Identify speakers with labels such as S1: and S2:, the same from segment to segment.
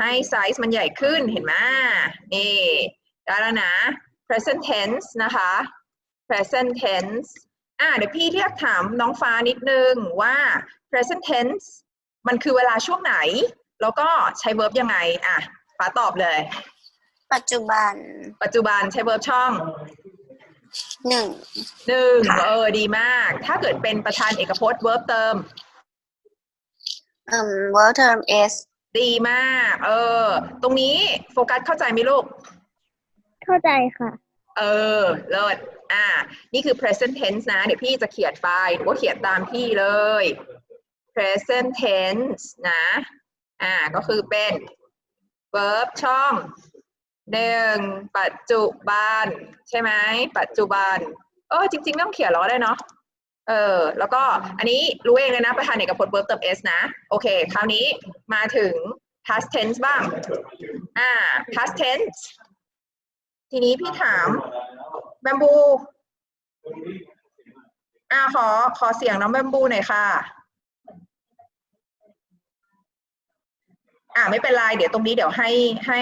S1: ให้ไซส์มันใหญ่ขึ้นเห็นไหมนี่ได้แล้วนะ present tense นะคะ present tense อะเดี๋ยวพี่เรียกถามน้องฟ้านิดนึงว่า present tense มันคือเวลาช่วงไหน แล้วก็ใช้ verb ยังไง อะ ฟ้าตอบเลย
S2: ปัจจุบัน
S1: ปัจจุบันใช้ verb ช่อง
S2: หนึ่ง
S1: หนึ่ง
S2: ค่ะ
S1: เออดีมาก ถ้าเกิดเป็นประธานเอกพจน์ verb เติม
S2: อืม verb term s
S1: ดีมาก เออ ตรงนี้โฟกัสเข้าใจไหมลูก
S3: เข้าใจค่ะ
S1: เออ เลิศ อ่า นี่คือ present tense นะ เดี๋ยวพี่จะเขียนไปหนูก็เขียนตามพี่เลย present tense นะ อ่า ก็คือเป็น verb ช่องหนึ่งปัจจุบัน ใช่ไหม ปัจจุบัน เออ จริง ๆ ไม่ต้องเขียนหรอกก็ได้เนาะ เออแล้วก็อันนี้รู้เองเลยนะ ประธานเอกพจน์ verb เติม s นะ โอเค คราวนี้มาถึง past tense บ้าง อ่า past tense ทีนี้พี่ถามแบมบู อ่าขอขอเสียงน้องแบมบูหน่อยค่ะ อ่าไม่เป็นไร เดี๋ยวตรงนี้เดี๋ยวให้ให้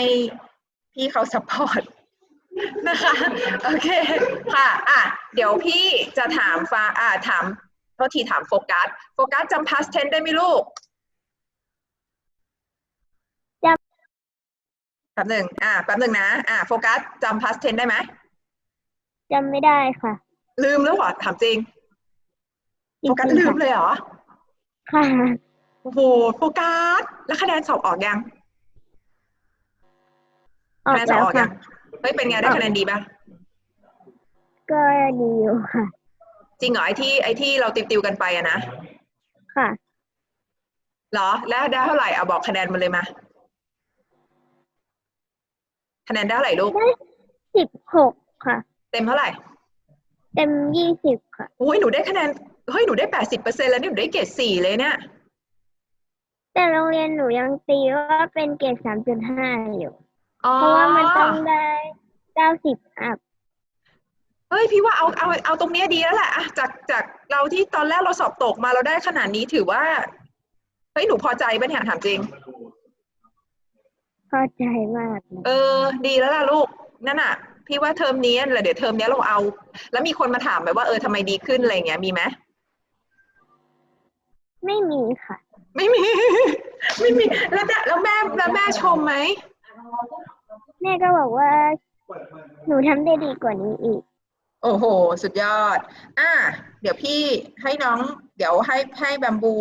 S1: พี่เขาสปอร์ต นะคะ โอเคค่ะอะ เดี๋ยวพี่จะถามฟ้าอ่าถามโทษทีถามโฟกัส โฟกัสจำ past tense ได้ไหมลูก
S3: จ
S1: แป๊บหนึ่งอ่าแป๊บหนึ่งนะ อ่าโฟกัสจำ past tense ได้ไหม
S3: จำไม่ได้ค่ะ
S1: ลืมแล้วเหรอถามจริง
S3: จริ
S1: โฟ
S3: ง
S1: กัส
S3: ๆ
S1: ลืม
S3: ค่ะ
S1: เลยเหรอ
S3: ค่ะ
S1: โอ้โห โฟกัส แล้วคะแนนสอบออกยัง
S3: ออก
S1: คะแนนสอบ
S3: แล้ว
S1: ออก
S3: ค่ะ
S1: ยัง เฮ้ยเป็นไงได้คะแนนดีป่ะ
S3: ก็ดีอยู่ค่ะ
S1: จริงเหรอไอที่ไอที่เราติวๆกันไปอะนะ
S3: ค่ะ
S1: เหรอ แล้วได้เท่าไหร่เอาบอกคะแนนมาเลยมาคะแนนได้เท่าไหร่ลูก
S3: ได้สิบหกค่ะ
S1: เต็มเท่าไหร่
S3: เต็มยี่สิบค่ะ
S1: อุ้ยหนูได้คะแนนเฮ้ยหนูได้แปดสิบเปอร์เซ็นแล้วนี่หนูได้เกรดสี่เลยเนี่ย
S3: แต่โรงเรียนหนูยังตีว่าเป็นเกรดสามจุดห้าอยู่
S1: อ๋อ
S3: เพราะว่ามันต้องได้ เก้าสิบอัพ
S1: เฮ้ยพี่ว่าเอาเอาเอาตรงเนี้ยดีแล้วแหละอะจากจากเราที่ตอนแรกเราสอบตกมาเราได้ขนาดนี้ถือว่าเฮ้ยหนูพอใจปะเนี่ยถามจริง
S3: พอใจมากเลย
S1: เออ ดีแล้วล่ะลูกนั่นน่ะ พี่ว่าเทอมนี้แหละเดี๋ยวเทอมนี้เราเอา แล้วมีคนมาถามไหมว่าเออทำไมดีขึ้นอะไรเงี้ยมีไหม
S3: ไม่มีค่ะ
S1: ไม่มี ไม่มีแล้วแม่แล้วแม่แล้วแม่ชมไหม
S3: แม่ก็บอกว่า หนูทำได้ดีกว่านี้อีก
S1: โอ้โห สุดยอด อะเดี๋ยวพี่ให้น้อง เดี๋ยวให้ให้แบมบู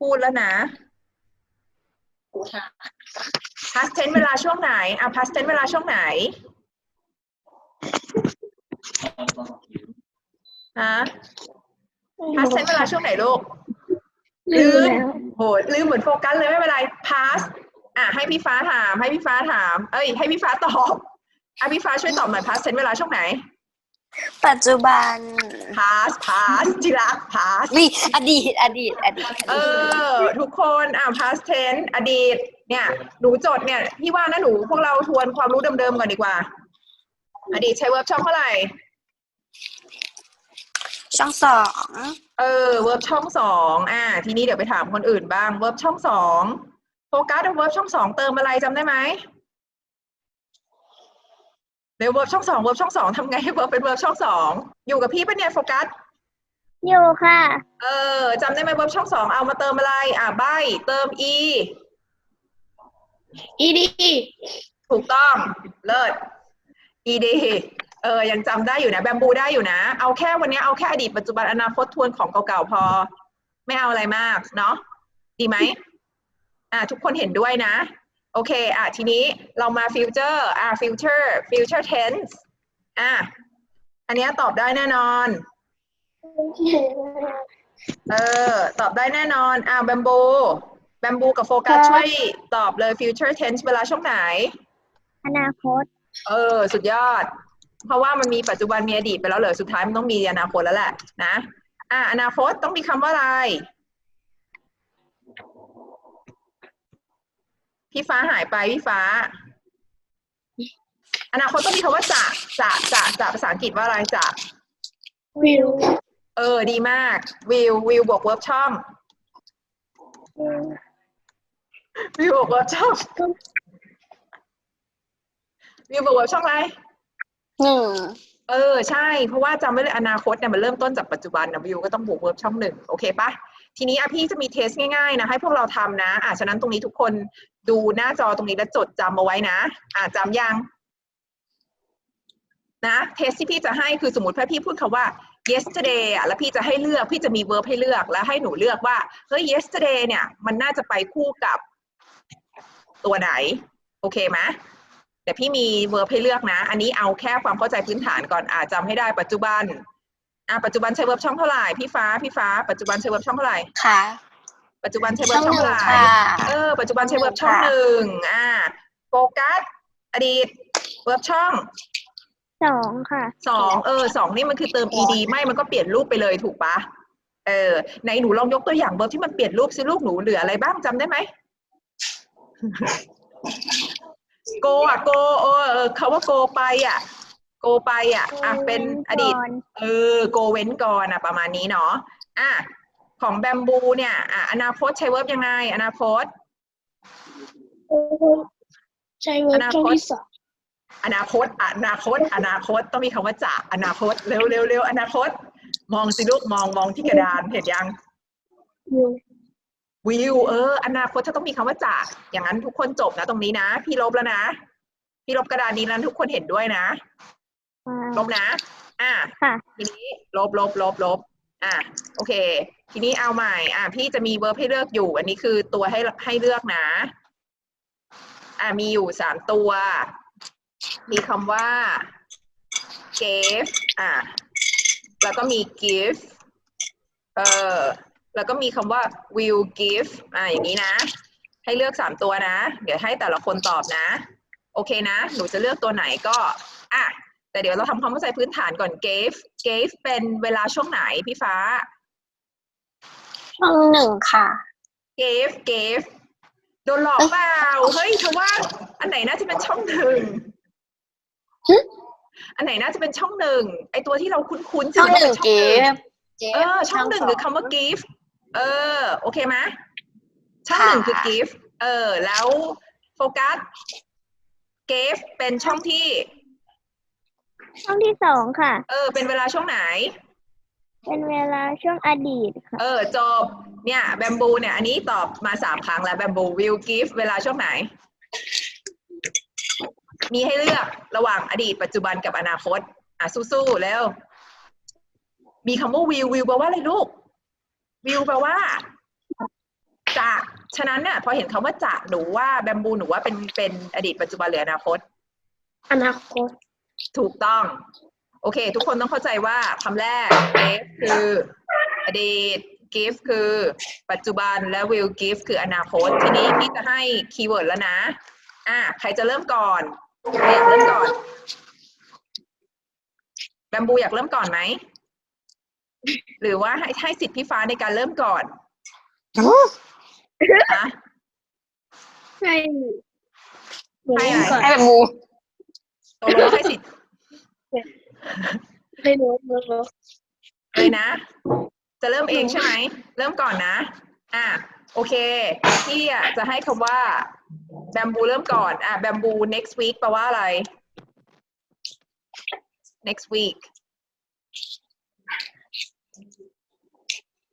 S1: พูดแล้วนะ past tense เวลาช่วงไหน อะ past tense เวลาช่วงไหน ฮะ past tense เวลาช่วงไหนลูก
S3: ลืมแล้ว
S1: โหลืมเหมือนโฟกัสเลยไม่เป็นไร pass อะให้พี่ฟ้าถาม ให้พี่ฟ้าถาม เอ้ย ให้พี่ฟ้าตอบ อะพี่ฟ้าช่วยตอบหน่อย past tense เวลาช่วงไหน
S2: ปัจจุบัน
S1: pass pass จิรัก pass
S2: วิอดีต อดีต อดีต
S1: เออ ทุกคนอ่า past tense อดีต เนี่ยหนูจดเนี่ยพี่ว่านะหนูพวกเราทวนความรู้เดิมๆก่อนดีกว่า อดีตใช้ verb ช่องเท่าไหร่
S2: ช่องสอง
S1: เออ verb ช่องสองอ่าทีนี้เดี๋ยวไปถามคนอื่นบ้าง verb ช่องสองโฟกัส verb ช่องสองเติมอะไรจำได้ไหม เดี๋ยว verb ช่องสอง verb ช่องสองทำไงให้ verb เป็น verb ช่องสองอยู่กับพี่ปะเนี่ยโฟกัส
S3: อยู่ค่ะ
S1: เออจำได้ไหม verb ช่องสองเอามาเติมอะไร อ่าใบเติม e
S2: อีดี
S1: ถูกต้องเลิศ ed เออยังจำได้อยู่นะ แบมบูได้อยู่นะ เอาแค่วันนี้เอาแค่อดีตปัจจุบันอนาคตทวนของเก่าๆพอ ไม่เอาอะไรมาก เนาะดีไหมอ่า ทุกคนเห็นด้วยนะ โอเคอะทีนี้เรามา future อ่า future future tense อะอันเนี้ยตอบได้แน่นอน เออ ตอบได้แน่นอน อ่าแบมบูแบมบูกับโฟกัส
S3: ครับ
S1: ช่วยตอบเลย future tense เวลาช่วงไหน
S3: อนาคต
S1: เออ สุดยอด เพราะว่ามันมีปัจจุบันมีอดีตไปแล้วเหรอสุดท้ายมันต้องมีอนาคตแล้วแหละนะ อะอนาคตต้องมีคำว่าอะไร พี่ฟ้าหายไปพี่ฟ้า อนาคตต้องมีคำว่าจะจะจะจะภาษาอังกฤษว่าอะไรจะ
S3: วิว
S1: เออ ดีมากวิววิวบวกเวิร์บช่องวิวบอกว่าช่องวิวบอกว่าช่องอะไร
S2: หนึ่ง
S1: เออ ใช่ เพราะว่าจำไว้เลยอนาคตเนี่ยมันเริ่มต้นจากปัจจุบันนะวิวก็ต้องบวกเวิร์บช่องหนึ่งโอเคปะ ทีนี้อะพี่จะมีเทสง่ายๆนะให้พวกเราทำนะอะฉะนั้นตรงนี้ทุกคนดูหน้าจอตรงนี้แล้วจดจำเอาไว้นะ อะจำยังนะเทสที่พี่จะให้คือสมมติถ้าพี่พูดคาว่า yesterday อะแล้วพี่จะให้เลือกพี่จะมี verb ให้เลือกแล้วให้หนูเลือกว่าเฮ้ย yesterday เนี่ยมันน่าจะไปคู่กับตัวไหน โอเคไหมแต่พี่มี verb ให้เลือกนะ อันนี้เอาแค่ความเข้าใจพื้นฐานก่อนอ่าจำให้ได้ปัจจุบัน อะปัจจุบันใช้ verb ช่องเท่าไหร่พี่ฟ้าพี่ฟ้า ปัจจุบันใช้ verb ช่องเท่าไหร่
S2: ค่ะ
S1: ปัจจุบันใช้
S2: ช่
S1: verb
S2: อง
S1: ช่อง
S2: หนึ่
S1: เท่างไหร่
S2: ค่ะ
S1: เออปัจจุบันใช้ verb ช่อง
S2: ค่ะ
S1: หนึ่งอ่าโฟกัสอดีต verb ช่อง
S3: สองค่ะ
S1: สองเออสองนี่มันคือเติม ed ไม่มันก็เปลี่ยนรูปไปเลยถูกปะเออในหนูลองยกตัวอย่างเบอร์ที่มันเปลี่ยนรูปสิลูกหนูเหลืออะไรบ้างจำได้ไหมโกอะโกเออเออคาว่าโกไปอะ โกไปอะอะเป็นอดีต เออโกเว้นก่อนอะประมาณนี้เนาะอะของแบมบูเนี่ยอะอนาคตใช้เวิร์บยังไง อนาคต
S3: ใช้เวิร์
S1: อนา
S3: ช่อง
S1: คต
S3: ที่สอง
S1: อนาคต อนาคต อนาคตต้องมีคำว่าจะอนาคตเร็วเร็วเร็วอนาคต มองสิลูกมองมองที่กระดานเห็นยัง
S3: อยู่
S1: วิวเออ อนาคตจะต้องมีคำว่าจะอย่างนั้นทุกคนจบนะตรงนี้นะ พี่ลบแล้วนะ พี่ลบกระดานนี้แล้วทุกคนเห็นด้วยนะ
S3: อ่า
S1: ลบนะ อะ
S3: ค่ะ
S1: ทีนี้ลบลบลบลบอะโอเค ทีนี้เอาใหม่ อะพี่จะมีเวิร์บให้เลือกอยู่ อันนี้คือตัวให้ให้เลือกนะ อะมีอยู่สามตัว มีคำว่า gave อะแล้วก็มี give เออแล้วก็มีคำว่า will give อะอย่างนี้นะ ให้เลือกสามตัวนะ เดี๋ยวให้แต่ละคนตอบนะ โอเคนะ หนูจะเลือกตัวไหนก็ อะ แต่เดี๋ยวเราทำความเข้าใจพื้นฐานก่อน gave gave เป็นเวลาช่วงไหนพี่ฟ้า
S2: ช่องหนึ่งค่ะ
S1: gave gave โดนหลอกเปล่า เฮ้ยเธอว่า อันไหนน่าจะเป็นช่องหนึ่ง
S2: หึ
S1: อันไหนน่าจะเป็นช่องหนึ่งไอตัวที่เราคุ้นๆ
S2: ช่องหนึ่ง
S1: ว่า
S2: เก
S1: ป็น
S2: ฟ
S1: เออ ช่องหนึ่งคือคำว่า give เออ โอเคไหมช่องหนึ่งคือ give เออ แล้วโฟกัส gave เป็นช่องที่
S3: ช่องที่สองค่ะ
S1: เออ เป็นเวลาช่วงไหน
S3: เป็นเวลาช่วงอดีตค่ะ
S1: เออ จบ เนี่ยแบมบูเนี่ย อันนี้ตอบมาสามครั้งแล้วแบมบู will give เวลาช่วงไหน มีให้เลือกระหว่างอดีต ปัจจุบันกับอนาคต อะ สู้ๆแล้ว มีคำว่า will will แปลว่าอะไรลูก will แปลว่า จะ ฉะนั้นเนี่ยพอเห็นคำว่าจะหนูว่าแบมบูหนูว่าเป็นเป็นอดีตปัจจุบันหรืออนาคต
S3: อนาคต
S1: ถูกต้อง โอเค ทุกคนต้องเข้าใจว่าคำแรก give คืออดีต give คือปัจจุบันและ will give คืออนาคต ทีนี้พี่จะให้คีย์เวิร์ดแล้วนะ อะใครจะเริ่มก่อนใครอยากเริ่มก่อนแบมบูอยากเริ่มก่อนไหม หรือว่าให้ให้สิทธิ์พี่ฟ้าในการเริ่มก่อนนะ
S3: ใช่
S1: ให้อะไร
S2: ให้แบบมู
S1: ตกลงว่าให้สิทธิ์
S3: ให้รู้รู้
S1: เลยนะ จะเริ่มเองใช่ไหม เริ่มก่อนนะ อะ โอเค พี่อะจะให้คำว่าแบมบูเริ่มก่อน อะแบมบู next week แปลว่าอะไร next week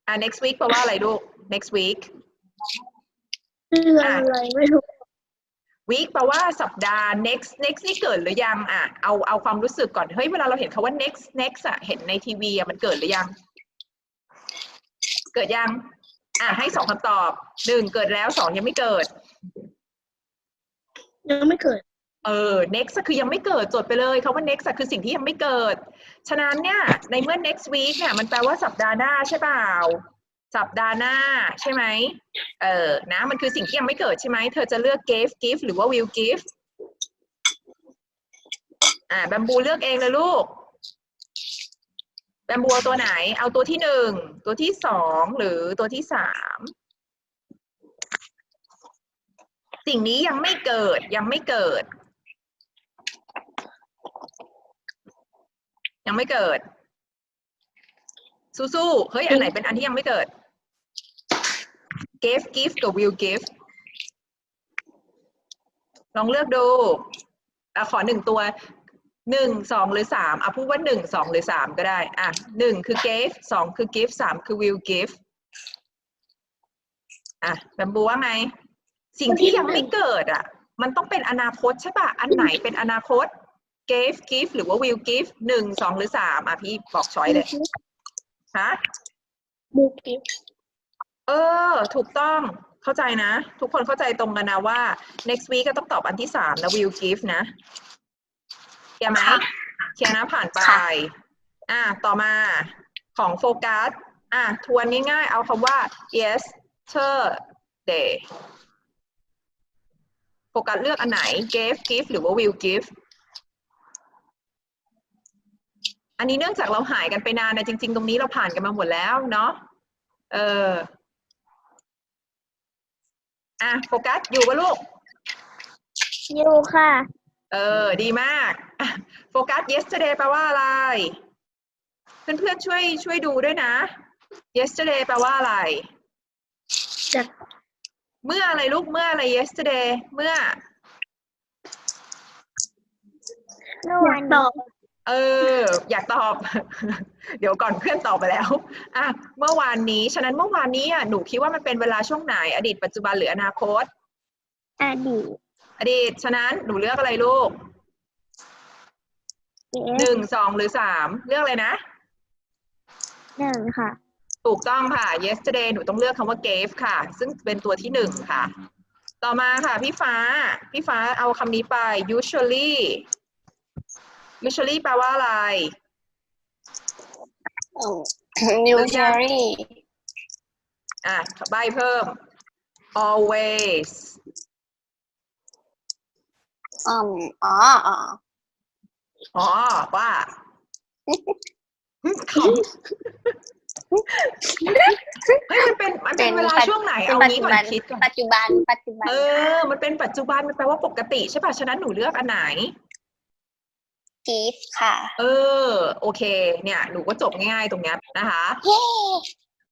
S1: อะ next week แปลว่าอะไรลูก next week
S3: คืออะไรไม่รู้
S1: week แปลว่าสัปดาห์ next next นี่เกิดหรือยังอะเอาเอาความรู้สึกก่อนเฮ้ยเวลาเราเห็นคาว่า next next อะเห็นในทีวีอะมันเกิดหรือยัง เกิดยังอะให้สองคำตอบหนึ่งเกิดแล้วสองยังไม่เกิด
S3: ยังไม่เกิด
S1: เออ next อะคือยังไม่เกิดจดไปเลยคาว่า next อะคือสิ่งที่ยังไม่เกิด ฉะนั้นเนี่ยในเมื่อ next week เนี่ยมันแปลว่าสัปดาห์หน้าใช่เปล่า สัปดาห์หน้าใช่ไหมเออนะมันคือสิ่งที่ยังไม่เกิดใช่ไหมเธอจะเลือก gave give หรือว่า will give อ่าแบมบูเลือกเองเลยลูกแบมบูตัวไหน เอาตัวที่หนึ่งตัวที่สองหรือตัวที่สามสิ่งนี้ยังไม่เกิดยังไม่เกิด ยังไม่เกิดสู้ๆเฮ้ยอันไหนเป็นอันที่ยังไม่เกิด give give กับ will give ลองเลือกดูอขอหนึ่งตัวหนึ่งสองหรือสามอะพูดว่าหนึ่งสองหรือสามก็ได้อะหนึ่งคือ gave สองคือ give สามคือ will give อะแบมบูว่าไง สิ่งที่ยังไม่เกิดอะ มันต้องเป็นอนาคตใช่ป่ะอันไหนเป็นอนาคต gave give หรือว่า will give หนึ่งสองหรือสามอะพี่บอกช้อยเลยฮะ
S3: บูกิฟ
S1: เออ ถูกต้องเข้าใจนะ ทุกคนเข้าใจตรงกันนะว่า next week ก็ต้องตอบอันที่สามนะ will give นะเคลียร์ไหมเคลียร์นะผ่านไป
S2: ค่ะ
S1: อะต่อมาของโฟกัสอะทวนง่ายๆ เอาคำว่า yesterday โฟกัสเลือกอันไหน gave give หรือว่า will give อันนี้เนื่องจากเราหายกันไปนานนะจริง ๆ ตรงนี้เราผ่านกันมาหมดแล้วเนาะเออ อะโฟกัสอยู่ปะลูก
S3: อยู่ค่ะ
S1: เออ ดีมากอะโฟกัส yesterday แปลว่าอะไร เพื่อนๆช่วยช่วยดูด้วยนะ yesterday แปลว่าอะไร
S3: จะ
S1: เมื่ออะไรลูกเมื่ออะไร yesterday เมื่อ
S3: เมื่อวานตอบ
S1: เออ อยากตอบ เดี๋ยวก่อนเพื่อนตอบไปแล้ว อะ เมื่อวานนี้ ฉะนั้นเมื่อวานนี้อะหนูคิดว่ามันเป็นเวลาช่วงไหน อดีตปัจจุบันหรืออนาคต
S3: อดีต
S1: อดีต ฉะนั้นหนูเลือกอะไรลูก
S3: เอ
S1: หนึ่งสองหรือสามเลือกเลยนะ
S3: หนึ่งค่ะ
S1: ถูกต้องค่ะ yesterday หนูต้องเลือกคำว่า gave ค่ะ ซึ่งเป็นตัวที่หนึ่งค่ะ ต่อมาค่ะ พี่ฟ้า พี่ฟ้าเอาคำนี้ไป usually usually แปลว่าอะไร
S2: อืม usually
S1: อะใบเพิ่ม always
S2: อืมอ๋ออ๋อ
S1: อ๋อว่าขำเฮ้ยมันเป็นมันเป็นเวลาช่วงไหน
S2: เป็น
S1: เอา
S2: ปัจ
S1: งี้
S2: จุ
S1: ก่อ
S2: บั
S1: น
S2: น
S1: คิดก่อน
S2: ปัจจุบันปัจจุบัน
S1: เออ มันเป็นปัจจุบันมันแปลว่าปกติใช่ป่ะฉะนั้นหนูเลือกอันไหน
S2: give ค่ะ
S1: เออ โอเค เนี่ย หนูก็จบง่ายๆตรงเนี้ยนะคะ
S2: เย้